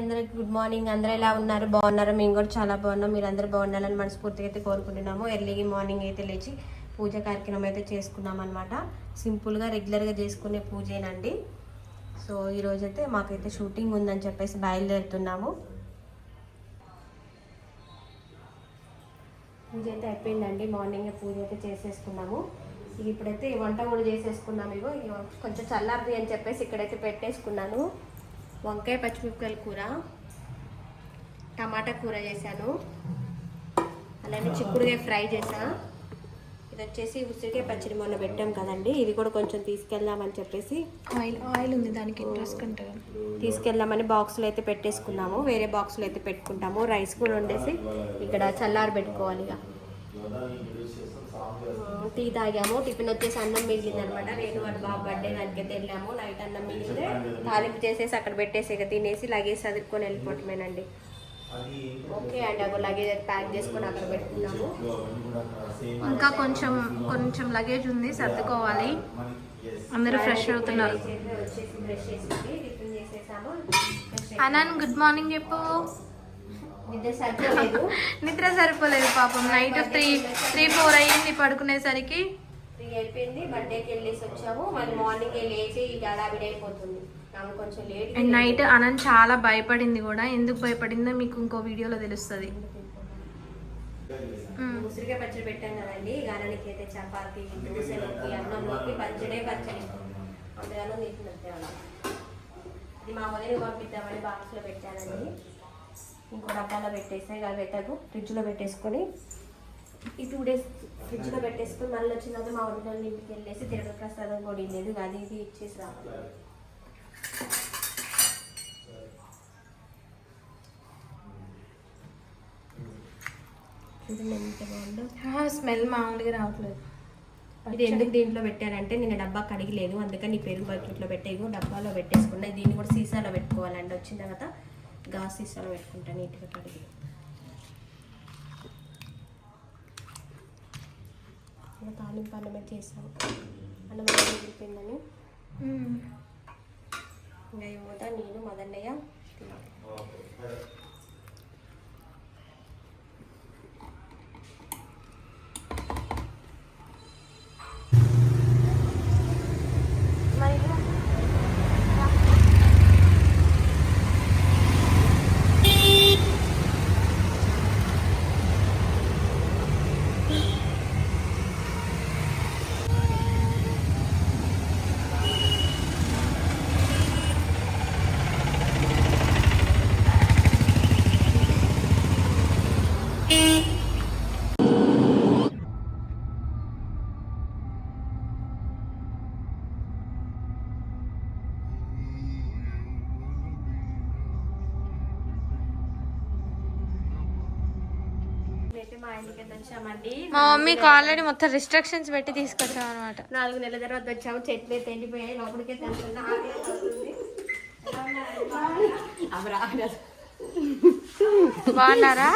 అందరికి good morning అందరూ ఎలా ఉన్నారు? బాగున్నారు? మేము కూడా చాలా బాగున్నాం. మీరు అందరూ బాగుండాలని మనస్ఫూర్తిగా అయితే కోరుకుంటున్నాము. ఎర్లీ మార్నింగ్ అయితే లేచి పూజ కార్యక్రమం అయితే చేసుకున్నాం అనమాట సింపుల్గా రెగ్యులర్గా చేసుకునే పూజేనండి. సో ఈరోజు అయితే మాకైతే షూటింగ్ ఉందని చెప్పేసి బయలుదేరుతున్నాము. పూజ అయితే అయిపోయిందండి. మార్నింగ్ పూజ అయితే చేసేసుకున్నాము. ఇప్పుడైతే ఈ వంట కూడా చేసేసుకున్నాము ఇగో. ఇగో కొంచెం చల్లారది అని చెప్పేసి ఇక్కడైతే పెట్టేసుకున్నాను. వంకాయ పచ్చిమిరపకాయల కూర టమాటా కూర చేశాను. అలానే చిక్కుడుకాయ ఫ్రై చేసా ఇది వచ్చేసి ఉసిరికాయ పచ్చడి మొన్న పెట్టాం కదండి. ఇది కూడా కొంచెం తీసుకెళ్దామని చెప్పేసి ఆయిల్ ఆయిల్ ఉంది దానికి తీసుకెళ్దామని బాక్సులు అయితే పెట్టేసుకున్నాము. వేరే బాక్సులు అయితే పెట్టుకుంటాము. రైస్ కూడా వండేసి ఇక్కడ చల్లారి పెట్టుకోవాలి ఇక. టీ తాగాము టిఫిన్ వచ్చేసి అన్నం మిగిలింది అనమాట నేను వాడు బాబు బర్త్డే దానికైతే వెళ్ళాము నైట్ అన్నం మిగిలితే తాలింపు చేసేసి అక్కడ పెట్టేసి ఇక తినేసి లగేజ్ చదువుకొని వెళ్ళిపోవటమేనండి. ఓకే అండి అక్కడ లగేజ్ అయితే ప్యాక్ చేసుకొని అక్కడ పెట్టుకున్నాము. ఇంకా కొంచెం కొంచెం లగేజ్ ఉంది సర్దుకోవాలి. అందరూ ఫ్రెష్ అవుతున్నారు. అనాన్ గుడ్ మార్నింగ్ చెప్పు. నిద్ర సరిపోలేదు. పాపం. నైట్ త్రీ త్రీ ఫోర్ అయ్యింది పడుకునేసరికి. త్రీ అయిపోయింది. బర్త్డేకి వెళ్ళేసి వచ్చాము. మళ్ళీ మార్నింగ్ లేచి హడావిడి అయిపోతుంది. ఆమె కొంచెం లేట్ అండ్ నైట్ అనంత్ చాలా భయపడింది కూడా. ఎందుకు భయపడిందో మీకు ఇంకో వీడియోలో తెలుస్తుంది. మ్మ్. ఉసిరికాయ పచ్చడి పెట్టాం కదండి. గానానికి అయితే చపాతి దోశలోకి అన్నంలోకి పచ్చడే పచ్చడి. అంతగానో తింటున్నట్టే అలా ఇది మా వదిలి పంపిద్దామని బాక్స్లో పెట్టానండి. ఇంకో డబ్బాలో పెట్టేస్తే ఇక పెట్టకు ఫ్రిడ్జ్లో పెట్టేసుకొని ఈ టూ డేస్ ఫ్రిడ్జ్లో పెట్టేసుకొని మళ్ళీ వచ్చిన తర్వాత మా వాళ్ళ ఇంటికి వెళ్ళేసి తిరుగు ప్రసాదం కూడా లేదు అది ఇది ఇచ్చేసి రావాలి. స్మెల్ మామూలుగా రావట్లేదు. ఇది ఎందుకు దీంట్లో పెట్టారంటే నేను డబ్బా కడిగలేదు అందుకని ఈ పెరుగు బకెట్లో పెట్టేగు డబ్బాలో పెట్టేసుకున్నా దీన్ని కూడా సీసాలో పెట్టుకోవాలండి వచ్చిన తర్వాత గాజు సీసాలో పెట్టుకుంటా నీట్గా కడిగి. తాలింపు అన్నమే చేసాము అన్నం మ్మ్. ఇంకా ఏమవుతా నేను మదన్నయ్య తినాలి. మా ఇంటికి అయితే వచ్చామండి? మా మమ్మీకి ఆల్రెడీ మొత్తం రిస్ట్రిక్షన్స్ పెట్టి తీసుకొచ్చాం అనమాట నాలుగు నెలల తర్వాత వచ్చాము చెట్లు అయితే ఎండిపోయాయి లోపలికే. బాగున్నారా?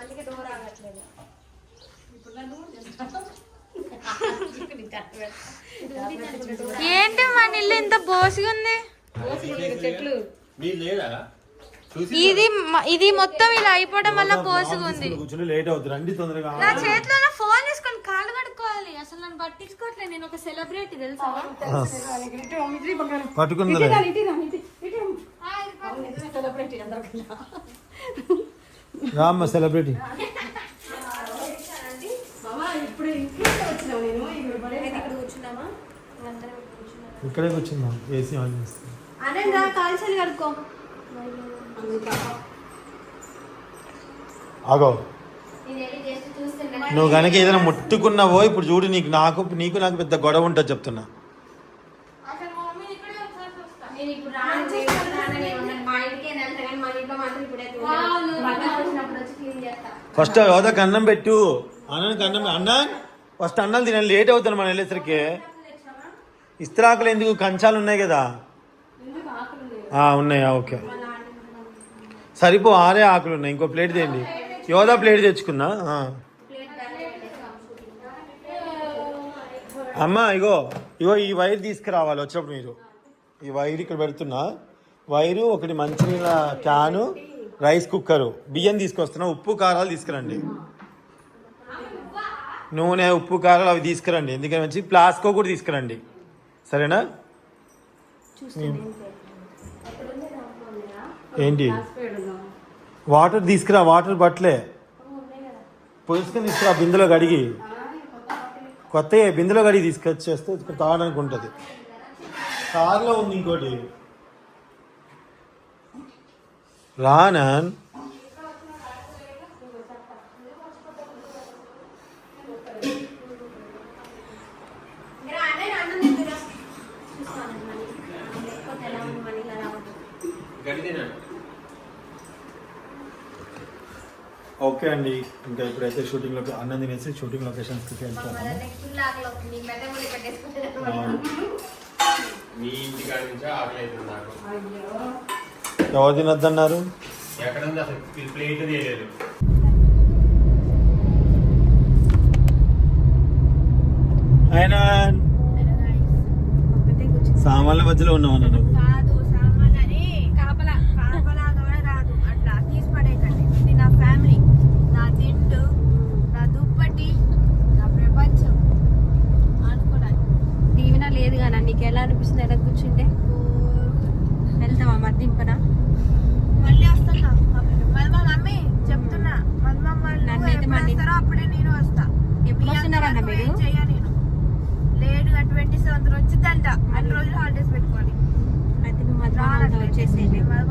అందుకే డోర్ ఆగట్లేదు. ఏంటి మన ఇల్లు ఇంత బోసిగా ఉంది? ఇది ఇది మొత్తం ఇలా అయిపోవడం వల్ల బోసిగా ఉంది. నా చేతిలో ఫోన్ తీసుకొని కాళ్ళు కడుక్కోవాలి. అసలు నన్ను పట్టించుకోవట్లేదు. నేను ఒక సెలబ్రిటీ తెలుసా? పట్టుకుందలే. రామ్మ సెలబ్రిటీ ఇక్కడ కూర్చున్నామా అందరం ఇక్కడ కూర్చుందాం ఏసీ ఆన్ చేస్తాం. అనంత కాల్చలు కడుక్కో ఆగో. నువ్వు కనుక ఏదైనా ముట్టుకున్నావో ఇప్పుడు చూడు నీకు నాకు నీకు నాకు పెద్ద గొడవ ఉంటుంది చెప్తున్నా. ఫస్ట్ హోదాకి అన్నం పెట్టు. అన్నానికి అన్నం అన్న. ఫస్ట్ అన్నం తినాలి లేట్ అవుతాను మనం వెళ్ళేసరికి. ఇస్త్రాకులు ఎందుకు? కంచాలు ఉన్నాయి కదా. ఉన్నాయా? ఓకే. సరిపో ఆరే ఆకులు ఉన్నాయి. ఇంకో ప్లేట్ తేండి యోదా ప్లేట్ తెచ్చుకుందా అమ్మ ఇగో ఇగో ఈ వైర్ తీసుకురావాలి వచ్చినప్పుడు మీరు. ఈ వైర్ ఇక్కడ పెడుతున్నా. వైరు ఒకటి మంచినీళ్ళ క్యాను రైస్ కుక్కరు. బియ్యం తీసుకొస్తున్నా. ఉప్పు కారాలు తీసుకురండి. నూనె ఉప్పు కారాలు అవి తీసుకురండి. ఎందుకని వచ్చి ప్లాస్కో కూడా తీసుకురండి. సరేనా? ఏంటి? వాటర్ తీసుకురా వాటర్ బట్టలే పోసుకొని తీసుకురా బిందులో కడిగి. కొత్త బిందులో కడిగి తీసుకొచ్చేస్తే ఇక్కడ తాగడానికి ఉంటుంది కార్లో ఉంది ఇంకోటి. రానన్ మీరు అన్నే అన్నం తింటురా చూసుకోవాలి మనీ లేకపోతే ఎలా ఉంది మనీ ఇలా రావద్దు ఓకే అండి. ఇంకా ఇప్పుడైతే షూటింగ్ లొకే అన్నం తినేసి షూటింగ్ లొకేషన్స్కి వెళ్తాము నెక్స్ట్ లాగలో మీ మెడ ముడి పెట్టేసుకుంటారు అవును. మీ ఇంటి కాడి నుంచి ఆకలి అవుతుంది నాకు. ఎవరు తినొద్దన్నారు? ప్లేట్ తీయలేదు సామాన్ల మధ్యలో ఉన్నావు నువ్వు కాదు సామాన్ అని కాపలా కాపలా కూడా రాదు అట్లా తీసి పడేయకండి ఇది నా ఫ్యామిలీ నా దిండు నా దుప్పటి నా ప్రపంచం అనుకోడానికి దీవెన లేదు కానీ నీకు ఎలా అనిపిస్తుంది ఎలా కూర్చుంటే వెళ్తావా మరి దింపనా మళ్ళీ వస్తున్నా మళ్ళీ మా మమ్మీ చెప్తున్నా మళ్ళీ మా వాళ్ళు నన్నైతే ఎప్పుడు మళ్ళీ- వస్తారో అప్పుడే నేను వస్తా. మీ వస్తున్నారన్న మీరు? లేటుగా ట్వంటీ సెవెంత్ వచ్చిందంట. అన్ని రోజులు హాలిడేస్ పెట్టుకోవాలి అయితే మాత్రం వాళ్ళతో వచ్చేసేయండి. మళ్ళీ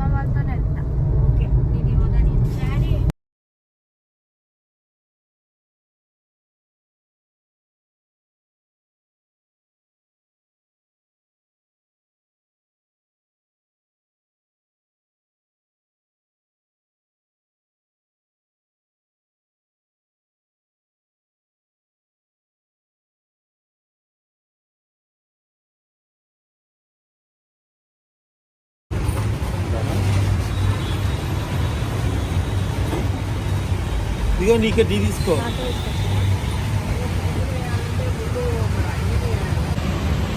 ఇగో నీకే టీ తీసుకో.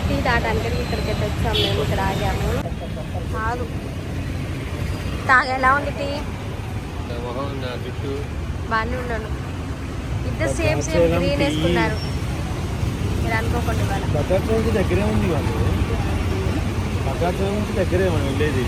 టీ తాగడానికి ఇక్కడికి వచ్చాము మేము ఇక్కడ ఆగాము. తాగు తాగ ఎలా ఉంది టీ? బాగానే ఉన్నాను. ఇద్దరు same same Bhadrachalam green tea. వేసుకున్నారు. మీరు అనుకోకుండా దగ్గరే ఉంది వాళ్ళు. దగ్గరే మనం వెళ్ళేది.